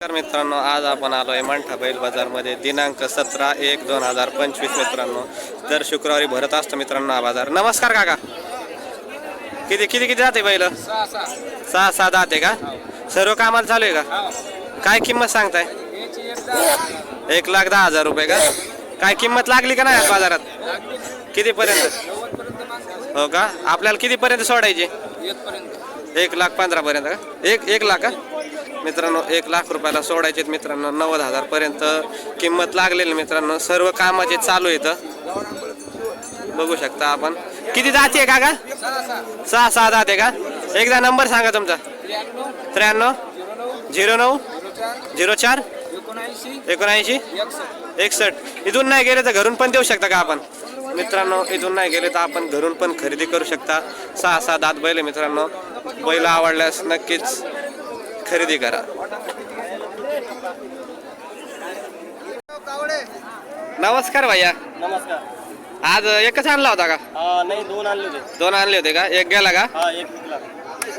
नमस्कार मित्रांनो आज आपण आलो आहे मंठा बैल बाजारमध्ये. दिनांक सतरा एक दोन हजार पंचवीस मित्रांनो. दर शुक्रवारी भरत असतो मित्रांनो हा बाजार. नमस्कार काका. किती किती किती जाते बैल? सहा सहा जाते का? सर्व कामाला चालू आहे का? काय किंमत सांगताय? एक लाख दहा हजार रुपये का? काय किंमत लागली का नाही बाजारात? कितीपर्यंत? हो का? आपल्याला कितीपर्यंत सोडायची? एक लाख पंधरा पर्यंत का? एक एक लाख का? मित्रांनो एक लाख रुपयाला सोडायचे मित्रांनो नव्वद हजार पर्यंत किंमत लागलेली मित्रांनो सर्व कामाचे चालू येतं बघू शकता आपण. किती जाते का का सहा सहा जाते का? एकदा नंबर सांगा तुमचा. त्र्याण्णव झिरो नऊ झिरो चार एकोणऐंशी एकसष्ट. इथून नाही गेले तर घरून पण देऊ शकता का आपण? मित्रांनो इथून नाही गेले तर आपण घरून पण खरेदी करू शकता. सहा सहा दात बैल मित्रांनो. बैल आवडल्यास नक्कीच खरेदी करा. नमस्कार भैया. नमस्कार. आज एकच आणला होता का? नाही दोन आणले होते. दोन आणले होते का? एक गेला का? हा एक विकला.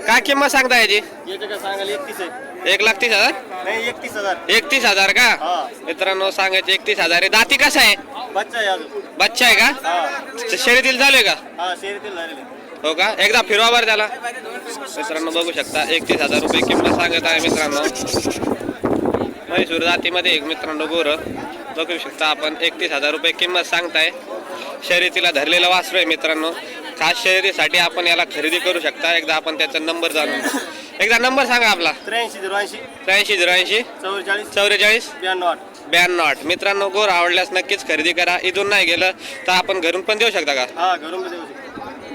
काय किंमत सांगता याची? एकतीस आहे. एक लाख तीस हजार? नाही एकतीस हजार. एकतीस हजार का? हा. मित्रांनो सांगायचे एकतीस हजार आहे. दाती कसा आहे? बच्चा आहे अजून. बच्चा आहे का? हा. शर्यतील चालू आहे का? हा शेरीतील झालेले हो का? एकदा फिरवा बरं त्याला. मित्रांनो बघू शकता एकतीस हजार रुपये किंमत सांगत आहे मित्रांनो. म्हैसूर जातीमध्ये एक मित्रांनो गोर. बघू शकता आपण एकतीस हजार रुपये किंमत सांगताय. शर्यतीला धरलेलं वासरू आहे मित्रांनो. खास शर्यतीसाठी आपण याला खरेदी करू शकता. एकदा आपण त्याचा नंबर जाणून. एकदा नंबर सांगा आपला. त्र्याऐंशी झिरो ऐंशी त्र्याऐंशी झिरो ऐंशी चौवेचाळीस. चौवेचाळीस. ब्याण्णव. आठ ब्याण्णव आठ. मित्रांनो गोर आवडल्यास नक्कीच खरेदी करा. इथून नाही गेलं तर आपण घरून पण देऊ शकता का? हा घरून बी देऊ शकतो.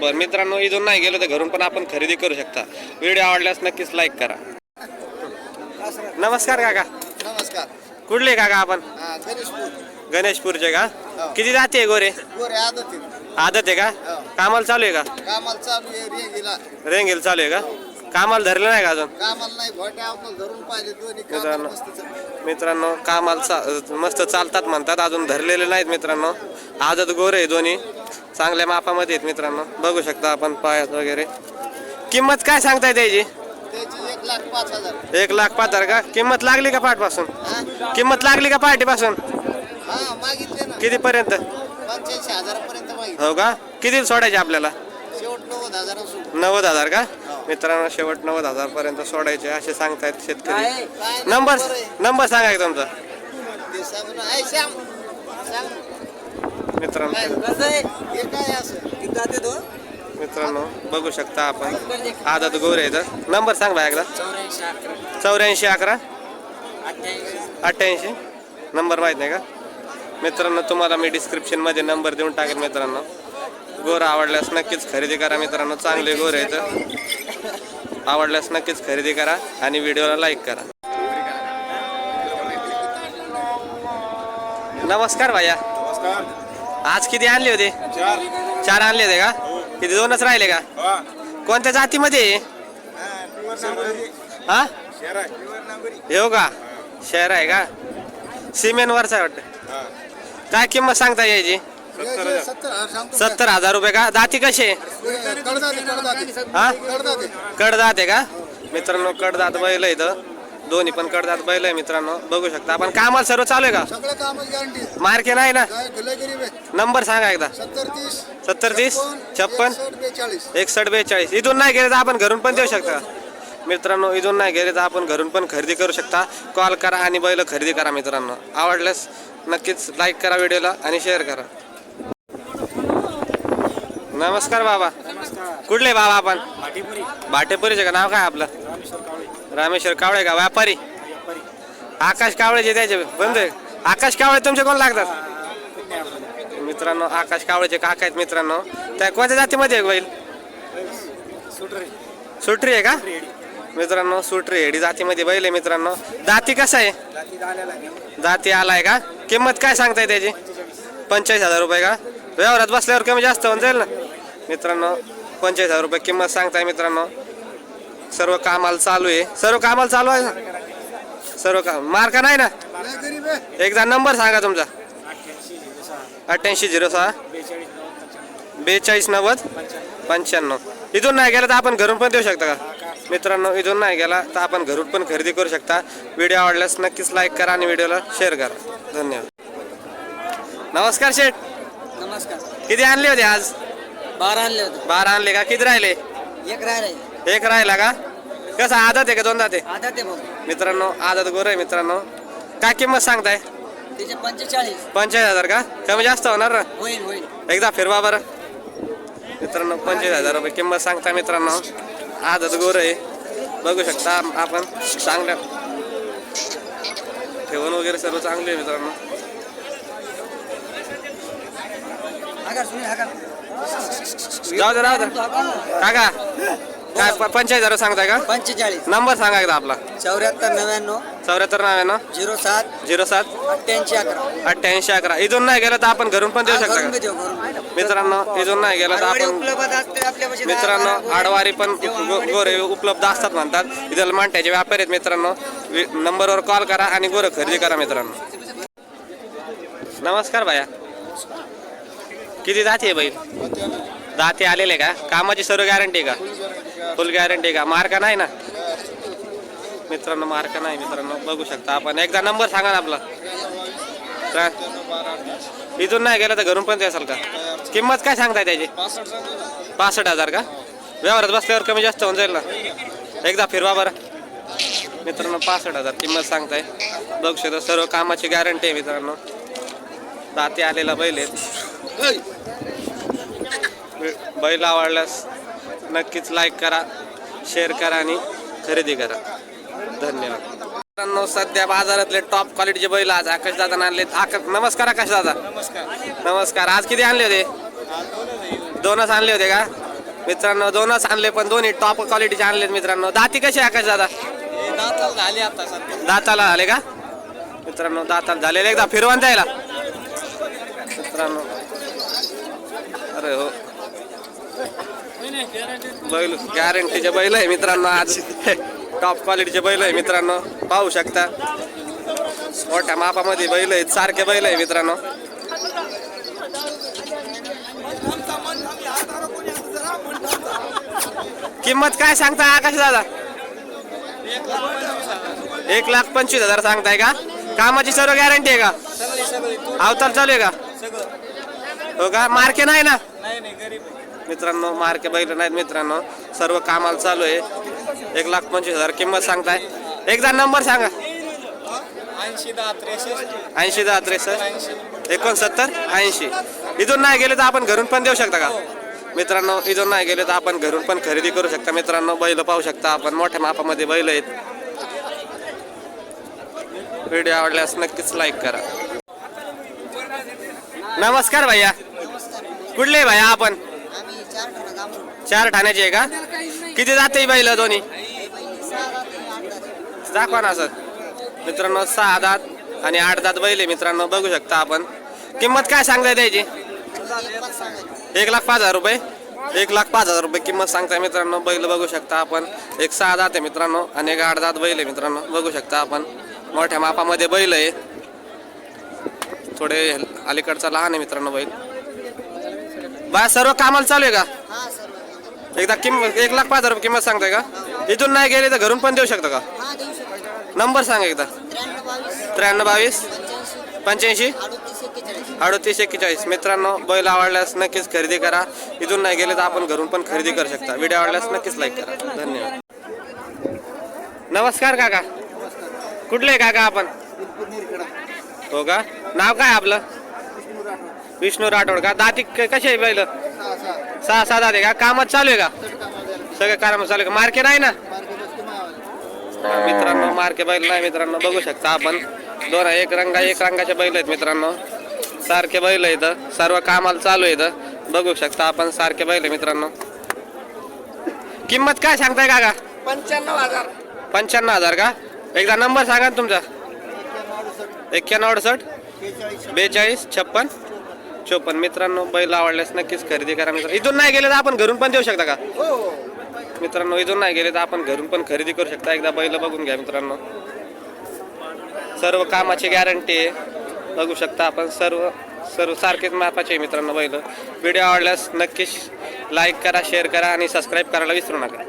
बरं मित्रांनो इथून नाही गेलं तर घरून पण आपण खरेदी करू शकता. व्हिडिओ आवडल्यास नक्कीच लाईक करा. नमस्कार काका. नमस्कार. कुठले काका आपण? हा, गणेशपूर. गणेशपूरचे का? किती जाते गोरे? गोरे आदत. आहे. आदत आहे का? कामाला चालू आहे का? कामाला चालू आहे रेंगीला. चालू आहे का? कामाला धरलं नाही का अजून? मित्रांनो कामाला मस्त चालतात म्हणतात अजून धरलेले नाहीत मित्रांनो. आदत गोरे आहे दोन्ही. चांगल्या मापामध्ये आहेत मित्रांनो. बघू शकता आपण पायात वगैरे. किंमत काय सांगताय त्याची? एक लाख पाच हजार. एक लाख पाच हजार का? किंमत लागली का पाठपासून? हा? किंमत लागली का पार्टीपासून हा किती पर्यंत हो का? किती सोडायचे आपल्याला? नव्वद हजार का? मित्रांनो शेवट नव्वद हजार पर्यंत सोडायचे असे सांगतायत शेतकरी. नंबर. नंबर सांगा की तुमचा. मित्रांनो. मित्रांनो बघू शकता आपण. आदत गोरे आहेत नंबर सांग एकदा. चौऱ्याऐंशी अकरा. अठ्ठ्याऐंशी. नंबर माहीत नाही का? मित्रांनो तुम्हाला मी डिस्क्रिप्शनमध्ये नंबर देऊन टाकेन मित्रांनो. गोर आवडल्यास नक्कीच खरेदी करा मित्रांनो. चांगले गोर आहेत आवडल्यास नक्कीच खरेदी करा आणि व्हिडिओला लाईक करा. नमस्कार भैया. आज किती आणले होते? चार. आणले होते का? किती? दोनच राहिले का? कोणत्या जातीमध्ये? हा? येऊ का? शहर आहे का? सिमेंटवरचा वाटतं. काय किंमत सांगता यायची? सत्तर हजार. रुपये का? दाती कसे? हा कडदाते कडदात आहे का? मित्रांनो कडदात बैल आहे इथं दोन्ही पण कडदात बैल आहे मित्रांनो. बघू शकता. आपण कामाला सर्व चालू आहे का? सगळं कामच गॅरंटी मार्के नाही ना? काय लय गरीब आहे नंबर सांगा एकदा. सत्तर तीस सत्तर तीस छप्पन एकसष्ट, बेचाळीस. एकसष्ट बेचाळीस. इथून नाही गेले तर आपण घरून पण देऊ शकता. मित्रांनो इथून नाही गेले तर आपण घरून पण खरेदी करू शकता. कॉल करा आणि बैल खरेदी करा मित्रांनो. आवडल्यास नक्कीच लाईक करा व्हिडिओला आणि शेअर करा. नमस्कार बाबा. कुठले बाबा आपण? भाटेपुरीचे का? नाव काय आपलं? रामेश्वर कावळे का? व्यापारी? आकाश कावळेचे त्याचे बंद आहे आकाश कावळे तुमचे कोण लागतात? मित्रांनो आकाश कावळेचे काका आहेत मित्रांनो. त्या कोणत्या जातीमध्ये आहे बैल? सुटरी आहे का? मित्रांनो सुटरी हेडी जातीमध्ये बैल आहे मित्रांनो. दाती कसा आहे? दाती आलाय का? किंमत काय सांगताय त्याची? पंचेचाळीस हजार रुपये का? व्यवहारात बसल्यावर कमी जास्त होऊन जाईल ना? मित्रांनो पंचेचाळीस हजार रुपये किंमत सांगताय मित्रांनो. सर्व कामाला चालू आहे. सर्व कामाला चालू आहे? सर्व काम मार्का नाही ना? एकदा नंबर सांगा तुमचा. अठ्ठ्याऐंशी झिरो सहा. बेचाळीस नव्वद. पंच्याण्णव. इथून नाही गेलं तर आपण घरून पण देऊ शकता का? मित्रांनो इथून नाही गेला तर आपण घरून पण खरेदी करू शकता. व्हिडिओ आवडल्यास नक्कीच लाईक करा आणि व्हिडिओला शेअर करा. धन्यवाद. नमस्कार शेठ. नमस्कार. किती आणले होते आज? बारा आणले होते. बारा आणले का? किती राहिले? एक राहिले. एक राहिला का? कसा आदत आहे का दोनदा ते? आता ते बघ मित्रांनो आदत गोर आहे मित्रांनो. काय किंमत सांगताय? त्याचे पंचेचाळीस. पंचेचाळीस हजार का? कमी जास्त होणार? ना होईल होईल. एकदा फिरवा बरं. मित्रांनो पंचवीस हजार रुपये किंमत सांगता मित्रांनो. आदत गोर आहे. बघू शकता आपण चांगल्या. ठेवण वगैरे सर्व चांगले आहे मित्रांनो. जाऊ दे राहू दे. काका. काय प- पंचेचाळीस हजार सांगताय का? पंचेचाळीस. नंबर सांगा एकदा आपला. चौऱ्याहत्तर नव्याण्णव. चौऱ्याहत्तर नव्याण्णव. झिरो सात. झिरो सात. अठ्ठ्याऐंशी अकरा. अठ्ठ्याऐंशी अकरा. इथून नाही गेलं तर आपण घरून पण देऊ शकता का. मित्रांनो इथून नाही गेलं तर आपण मित्रांनो. आडवारी पण गो- गोरे उपलब्ध असतात म्हणतात. इथं मांट्याचे व्यापारी आहेत मित्रांनो. वि- नंबरवर कॉल करा आणि गोरं खरेदी करा मित्रांनो. नमस्कार भाया. किती दाती आहे बैल दाती आलेले का? कामाची सर्व गॅरंटी का? फुल गॅरंटी का? मार्क नाही ना? मित्रांनो मार्क नाही मित्रांनो? बघू शकता आपण. एकदा नंबर सांगा ना आपला? इथून नाही गेलं तर घरून पण द्याल का? किंमत काय सांगताय त्याची? पासष्ट हजार का? व्यवहारात बसल्यावर कमी जास्त होऊन जाईल ना? एकदा फिरवा बरं. मित्रांनो पासष्ट हजार किंमत सांगताय. बघू शकता सर्व कामाची गॅरंटी आहे मित्रांनो. दाती आलेला बैल आहेत. बैल आवडल्यास नक्कीच लाईक करा शेअर करा आणि खरेदी करा. धन्यवाद. मित्रांनो सध्या बाजारातले टॉप क्वालिटीचे बैल आज आकाश दादा आणले आकाश नमस्कार आकाश दादा. नमस्कार. आज किती आणले होते? दोनच आणले होते का? मित्रांनो दोनच आणले पण दोन्ही टॉप क्वालिटीचे आणलेत मित्रांनो. दाती कशी आकाश दादा? झाले दाताला आले का? मित्रांनो दाताला झालेले एकदा फिरवून द्यायला. मित्रांनो. अरे हो. बैल गॅरंटीचे बैल आहे मित्रांनो आज. टॉप क्वालिटीचे बैल आहे मित्रांनो. पाहू शकता. मोठ्या मापामध्ये बैल आहेत. सारखे बैल आहे मित्रांनो. किंमत काय सांगता आकाश दादा? एक लाख पंचवीस हजार सांगताय का? कामाची सर्व गॅरंटी आहे का? अवतार चालू आहे का? हो का? मार्के नाही ना? मित्रांनो मार्के बैल नाहीत मित्रांनो. सर्व कामाला चालू आहे. एक लाख पंचवीस हजार किंमत सांगताय. एकदा नंबर सांगा. ऐंशी दहा त्रेसष्ट. ऐंशी दहा त्रेसष्ट एकोणसत्तर ऐंशी. इथून नाही गेले तर आपण घरून पण देऊ शकता का? मित्रांनो इथून नाही गेले तर आपण घरून पण खरेदी करू शकता. मित्रांनो बैल पाहू शकता आपण. मोठ्या मापामध्ये बैल आहेत. व्हिडिओ आवडल्यास नक्कीच लाईक करा. नमस्कार भैया. कुठले भैया आपण? चार ठाण्याचे आहे का? किती जाते बैल दोन्ही? दाखवा ना सर. मित्रांनो सहा दात आणि आठ दात बैल आहे मित्रांनो बघू शकता आपण. किंमत काय सांगताय त्याची? एक लाख पाच हजार रुपये. एक लाख पाच हजार रुपये किंमत सांगताय मित्रांनो बैल बघू शकता आपण. एक सहा दात आहे मित्रांनो आणि एक आठ दात बैल आहे मित्रांनो बघू शकता आपण. मोठ्या मापामध्ये बैल आहे. थोडे अलीकडचा लहान आहे मित्रांनो बैल. बा सर्व कामाला चालू आहे का? एकदा किंमत एक लाख पाच हजार रुपये किंमत सांगताय का? इथून नाही गेले तर घरून पण देऊ शकता का? नंबर सांगा एकदा. त्र्याण्णव बावीस. पंच्याऐंशी. अडतीस एक्केचाळीस. मित्रांनो बैल आवडल्यास नक्कीच खरेदी करा. इथून नाही गेले तर आपण घरून पण खरेदी करू शकता. व्हिडिओ आवडल्यास नक्कीच लाईक करा. धन्यवाद. नमस्कार काका. कुठले काका आपण? हो का? नाव काय आपलं? विष्णू राठोड का? दाती क- कशी आहे बैल? सहा सहा दाते का? कामात चालू आहे का? सगळं कामात चालू आहे का? मार्केट आहे ना? मित्रांनो मार्के बैल नाही मित्रांनो बघू शकता आपण. दोन एक रंगा एक रंगाचे बैल आहेत मित्रांनो. सारखे बैल आहेत सर्व कामाला चालू आहेत. बघू शकता आपण सारखे बैल आहे मित्रांनो. किंमत काय सांगताय काका? पंच्याण्णव हजार. पंच्याण्णव हजार का? एकदा नंबर सांगा ना तुमचा. एक्क्याण्णव अडुसष्ट. बेचाळीस छप्पन. चोपन्न मित्रांनो बैल आवडल्यास नक्कीच खरेदी करा. मित्र इथून नाही गेले तर आपण घरून पण देऊ शकता का? मित्रांनो इथून नाही गेले तर आपण घरून पण खरेदी करू शकता. एकदा बैल बघून घ्या मित्रांनो. सर्व कामाची गॅरंटी आहे. बघू शकता आपण सर्व सर्व सारखेच मापाचे मित्रांनो बैल. व्हिडिओ आवडल्यास नक्कीच लाईक करा शेअर करा आणि सबस्क्राईब करायला विसरू नका.